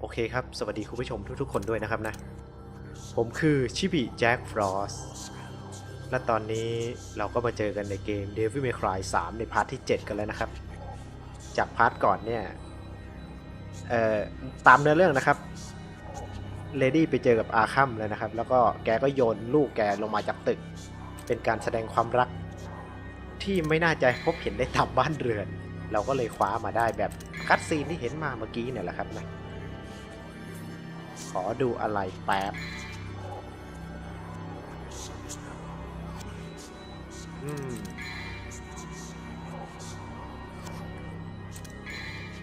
โอเคครับ สวัสดีคุณผู้ชมทุกๆ คนด้วยนะครับนะ ผมคือชิบิแจ็คฟรอสและตอนนี้เราก็มาเจอกันในเกม Devil May Cry 3 ในพาร์ทที่ 7 กันแล้วนะครับ จากพาร์ทก่อนเนี่ย เอ่อ ตามเนื้อเรื่องนะครับเลดี้ไปเจอกับอาคัมแล้วนะครับ แล้วก็แกก็โยนลูกแกลงมาจากตึก เป็นการแสดงความรัก ที่ไม่น่าจะพบเห็นได้ตามบ้านเรือน เราก็เลยคว้ามาได้แบบคัดซีนที่เห็นมาเมื่อกี้เนี่ยแหละครับนะ ขอดูอะไรแป๊บอืม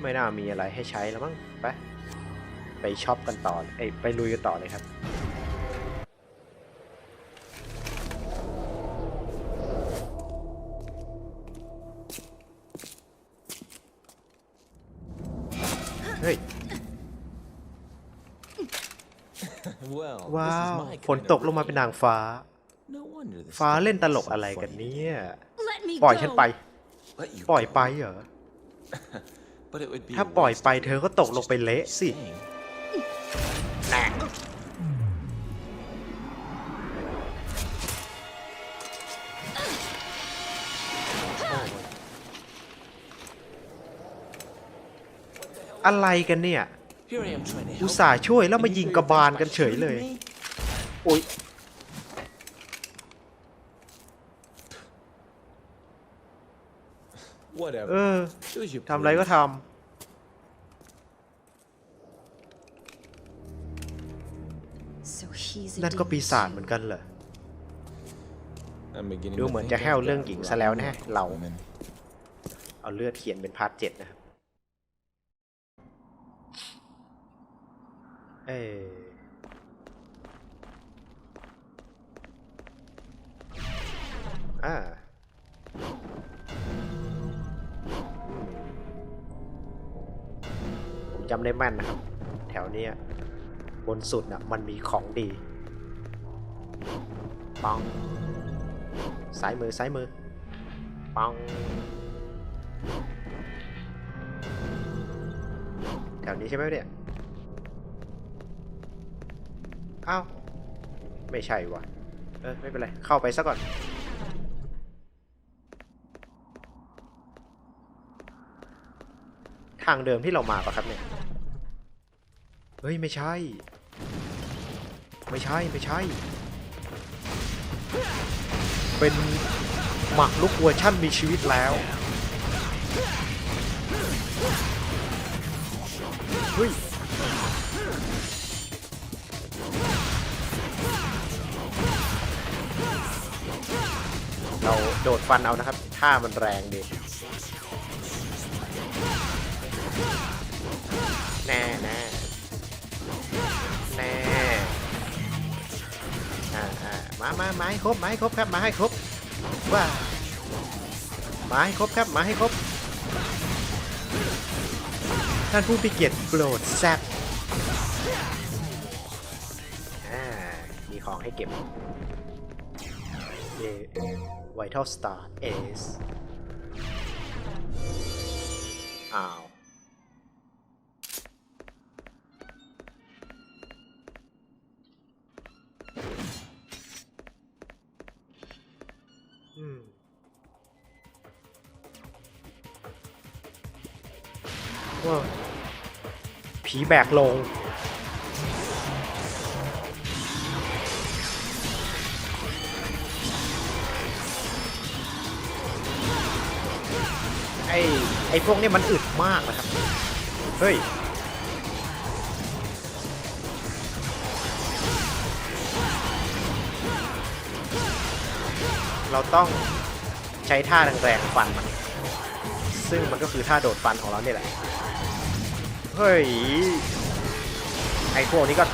ไม่น่ามีอะไรให้ใช้แล้วมั้งไปไปช็อปกันต่อเอ้ยไปลุยกันต่อเลยครับเฮ้ย ว้าว this is my ฝนตกลงมาเป็นนางฟ้า No wonder this ฟ้า stuff เล่นตลก is so อะไรกัน funny. เนี่ย Let me ปล่อยฉัน go. ไป Let you ปล่อย go. ไปเหรอ But it would be ถ้า a ปล่อย waste ไป of เธอ you ก็ตกลงไป just เละสิ staying. แหน่อะไรกันเนี่ย Here I am trying to help อุตส่าห์ช่วยแล้วมายิงกระบาลกันเฉยเลยอุ๊ย you. Whatever. เออ Do as you ทำอะไรก็ please. ท So he's ำ a นั่นก็ demon ปีศาจ too. เหมือนกันเหรอ I'm beginning ดู to เหมือน think จะ I've แห้ว got เรื่องหญิงซะแล้วนะ rotten เรา women. เอาเลือดเขียนเป็นพาร์ทเจ็ดนะครับ เอออ่าผมจำได้แม่นนะครับ แถวเนี้ยบนสุดน่ะมันมีของดีปังซ้ายมือซ้ายมือปังแถวนี้ใช่ไหมเนี่ย อ้าว ไม่ใช่วะเออไม่เป็นไร เข้าไปซะก่อน ทางเดิมที่เรามาปะครับเนี่ย เฮ้ย ไม่ใช่ ไม่ใช่ ไม่ใช่ เป็นหมักลุกเวอร์ชั่นมีชีวิตแล้วเฮ้ย โดดฟันเอานะครับท่ามันแรงดีแน่แน่แน่อ่าอ่ามามามาให้ครบมาให้ครบครับมาให้ครบว่ามาให้ครบครับมาให้ครบท่านผู้มีเกียรติโปรดแซบอ่ามีของให้เก็บเย่ ไวท์ l สตาร์เอสอ้าว อืม ว้าวผีแบกลง อ้ไอ้พวกนี้มันอึดมากนะครับ เฮ้ยเราต้องใช้ท่าแรงๆฟันมัน ซึ่งมันก็คือท่าโดดฟันของเราเนี่ยแหละ เฮ้ย ไอ้พวกนี้ก็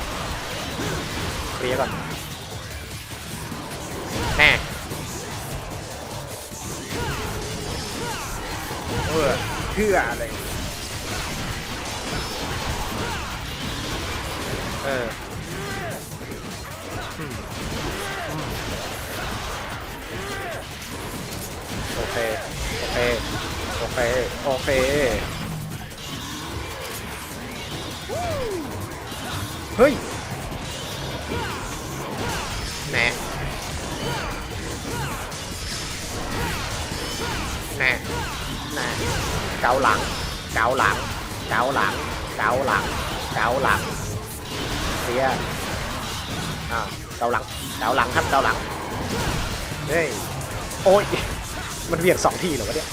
เคลียร์ก่อน แน่ เออเพื่ออะไร เออโอเค โอเค โอเค โอเค เฮ้ยาหลังเกาหลังเกาหลังเกาหลังเสียอ่าเกาหลังเกาหลังครับเกาหลังเฮ้ยโอ้ยมันเวียงสองทีเหรอวะเนี่ย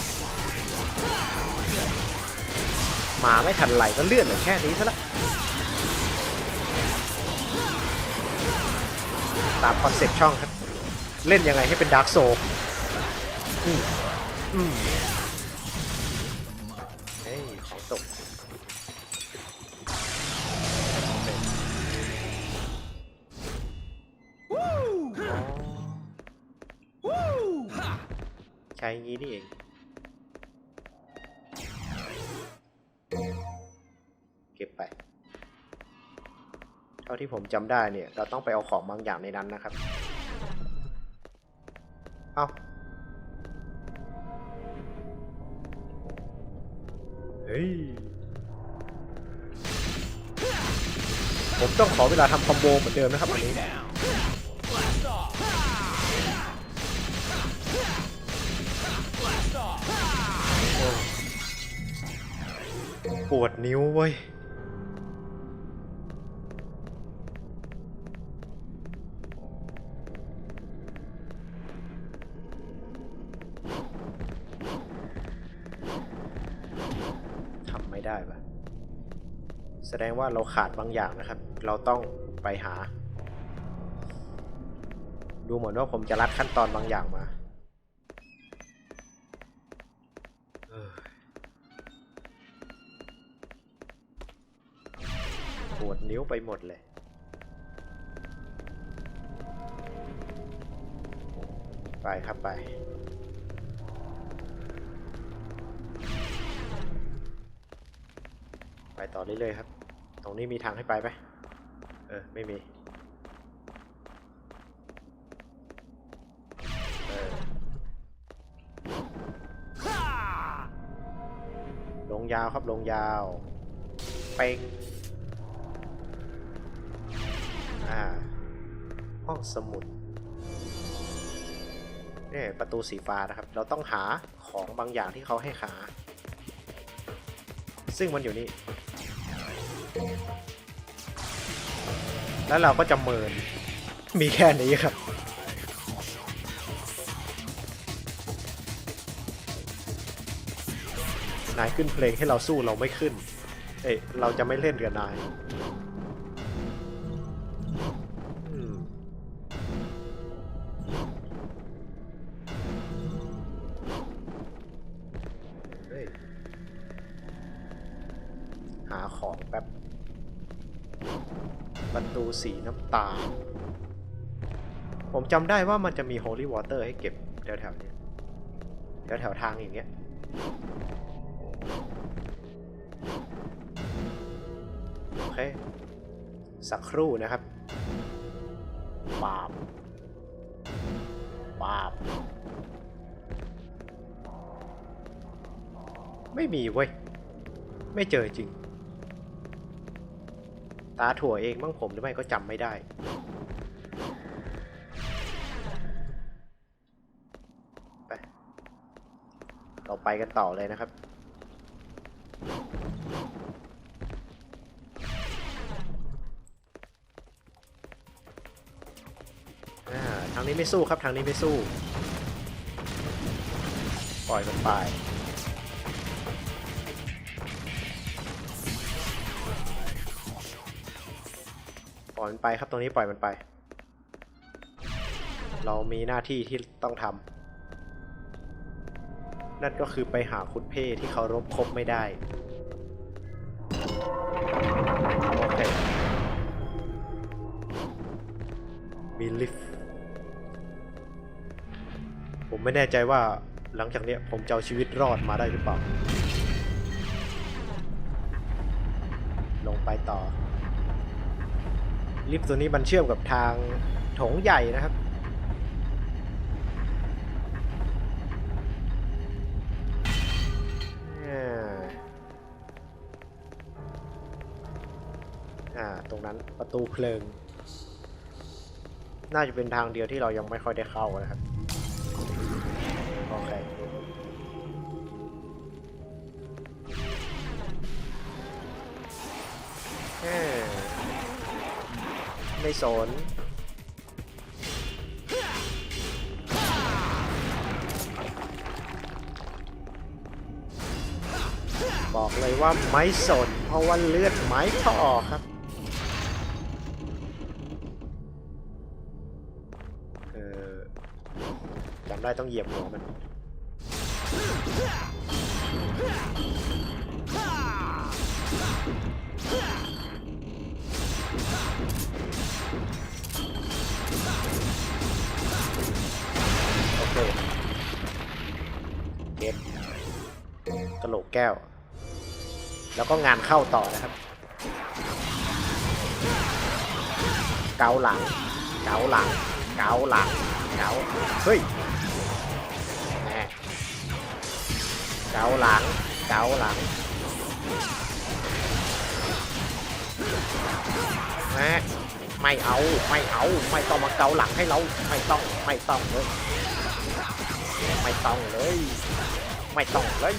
มาไม่ทันไรก็เลื่อนเหลือแค่นี้ซะละตามคอนเซ็ปต์ช่องครับ เล่นยังไงให้เป็นดาร์กโซอืมอืม ใช้งี้นี่เอง เก็บไป เท่าที่ผมจำได้เนี่ย เราต้องไปเอาของบางอย่างในนั้นนะครับ เอาเฮ้ย ผมต้องขอเวลาทำคอมโบเหมือนเดิมนะครับอันนี้ ปวดนิ้วเว้ย ทำไม่ได้ปะแสดงว่าเราขาดบางอย่างนะครับ เราต้องไปหา ดูเหมือนว่าผมจะรัดขั้นตอนบางอย่างมา ปวดนิ้วไปหมดเลย ไปครับไป ไปต่อเรื่อยๆครับ ตรงนี้มีทางให้ไปไหมเออ ไม่มีเออลงยาวครับลงยาว เป่ง ห้องสมุดนี่ประตูสีฟ้านะครับ เราต้องหาของบางอย่างที่เขาให้หา ซึ่งมันอยู่นี่ แล้วเราก็จะเมิน มีแค่นี้ครับ นายขึ้นเพลงให้เราสู้เราไม่ขึ้น เอ้ยเราจะไม่เล่นกับนาย สีน้ำตาล ผมจำได้ว่ามันจะมี Holy Water ให้เก็บแถวๆนี้แถวๆทางอย่างเงี้ยโอเค สักครู่นะครับปาบปาบไม่มีเว้ย ไม่เจอจริง ตาถั่วเองบ้างผมหรือไม่ก็จำไม่ได้ ไป เราไปกันต่อเลยนะครับ ทางนี้ไม่สู้ครับ ทางนี้ไม่สู้ ปล่อยมันไป ล่อยมันไปครับตรงนี้ปล่อยมันไป เรามีหน้าที่ที่ต้องทำนั่นก็คือไปหาคุณเพ่ที่เคารพคบไม่ได้โอเคมีลิฟต์ผมไม่แน่ใจว่าหลังจากเนี้ยผมจะเอาชีวิตรอดมาได้หรือเปล่า ลงไปต่อ ลิฟต์ตัวนี้มันเชื่อมกับทางโถงใหญ่นะครับอ่าอ่า ตรงนั้นประตูเพลิง น่าจะเป็นทางเดียวที่เรายังไม่ค่อยได้เข้านะครับ โอเค ไม่สน บอกเลยว่าไม่สน เพราะว่าเลือดไม้พอครับเออจำได้ต้องเหยียบหัวมัน โอเคเก็บกระโหลกแก้ว แล้วก็งานเข้าต่อนะครับ เกาหลัง เกาหลัง เกาหลัง เกาเฮ้ยแน่เกาหลัง เกาหลังแน่ไม่เอา ไม่เอา ไม่ต้องมาเกาหลังให้เรา ไม่ต้อง ไม่ต้องเลย ต้องเลย ไม่ต้องเลย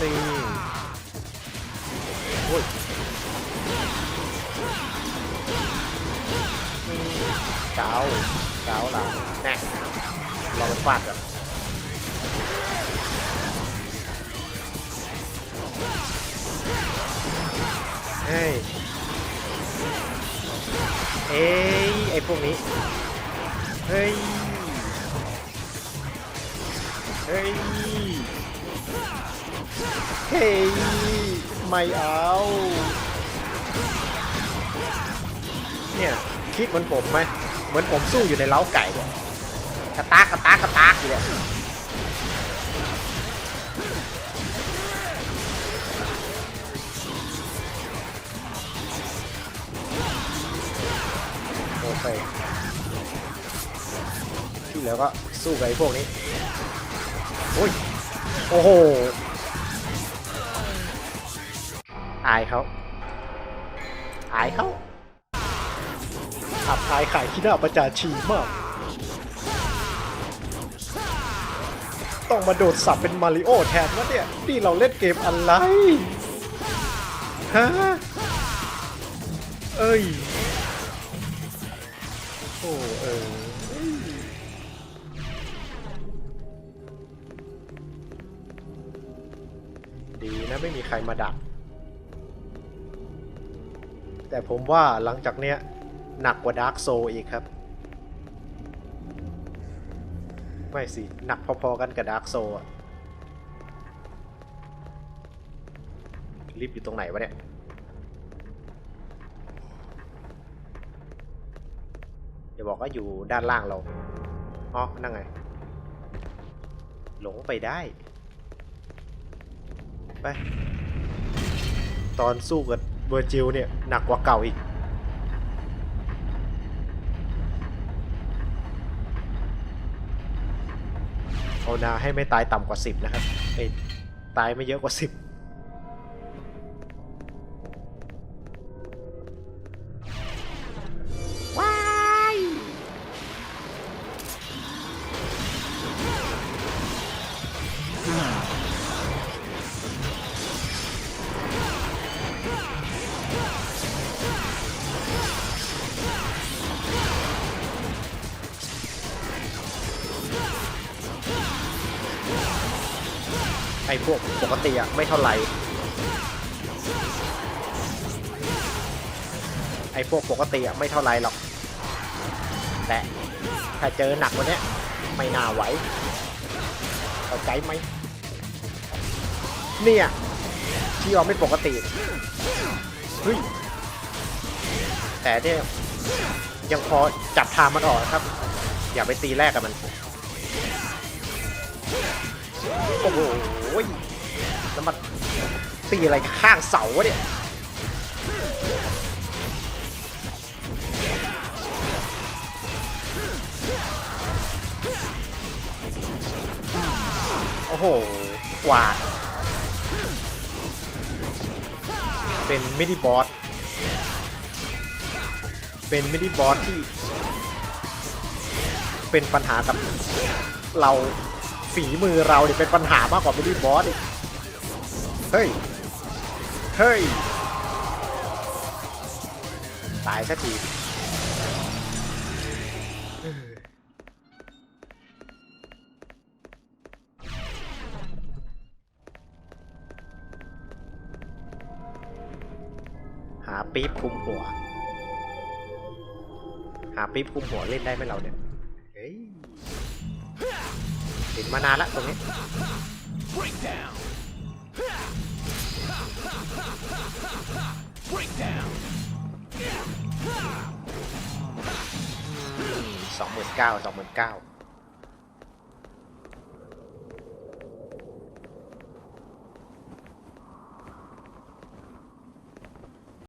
นี่โอ้ยนี่เกาเกาหลังแน่ลองฟาดก่อนเฮ้ยเอ้ยไอพวกนี้ เฮ้ย เฮ้ย เฮ้ย ไม่เอา เนี่ย คิดเหมือนผมไหม เหมือนผมสู้อยู่ในเล้าไก่เนี่ยกระตากกระตากกระตากอยู่เนี่ยโอเคที่เหลือก็สู้กับไอ้พวกนี้ โอ้ย โอ้โห อายเขาอายเขาอับอายขายที่หน้าประจาชีมาก ต้องมาโดดสับเป็นมาริโอแทนวะเนี่ย นี่เราเล่นเกมอะไร ฮะ เอ้ย โอ้เออ นะไม่มีใครมาดัก แต่ผมว่าหลังจากเนี้ยหนักกว่าดาร์กโซอีกครับ ไม่สิ หนักพอๆกันกับดาร์กโซอะลิฟต์อยู่ตรงไหนวะเนี่ยอย่าบอกว่าอยู่ด้านล่างเรา อ๋อ นั่งไง หลงไปได้ ไปตอนสู้กับเวอร์จิลเนี่ย หนักกว่าเก่าอีก เอานาให้ไม่ตายต่ำกว่า 10 นะครับไอ้ตายไม่เยอะกว่า 10 พวกปกติอะไม่เท่าไหร่ไอ้พวกปกติอะไม่เท่าไหร่หรอก แต่ถ้าเจอหนักกว่านี้ไม่น่าไหวเข้าใจไหมเนี่ยที่ออกไม่ปกติเฮ้ยแต่เนี่ยยังพอจับทางมันออกนะครับ อย่าไปตีแรกกับมัน โอ้โหแล้วมันตีอะไรข้างเสาวะเนี่ยโอ้โหกวาดเป็นมินิบอส เป็นมินิบอสที่ เป็นปัญหากับเรา ฝีมือเราเนี่ยเป็นปัญหามากกว่ามินิบอสอีกเฮ้ย เฮ้ย ตายสักทีหาปี๊บคุมหัว หาปี๊บคุมหัวเล่นได้ไหมเราเนี่ยเฮ้ย เห็นมานานละตรงนี้ Break down. Break down. สองหมื่นเก้าสองหมื่นเก้า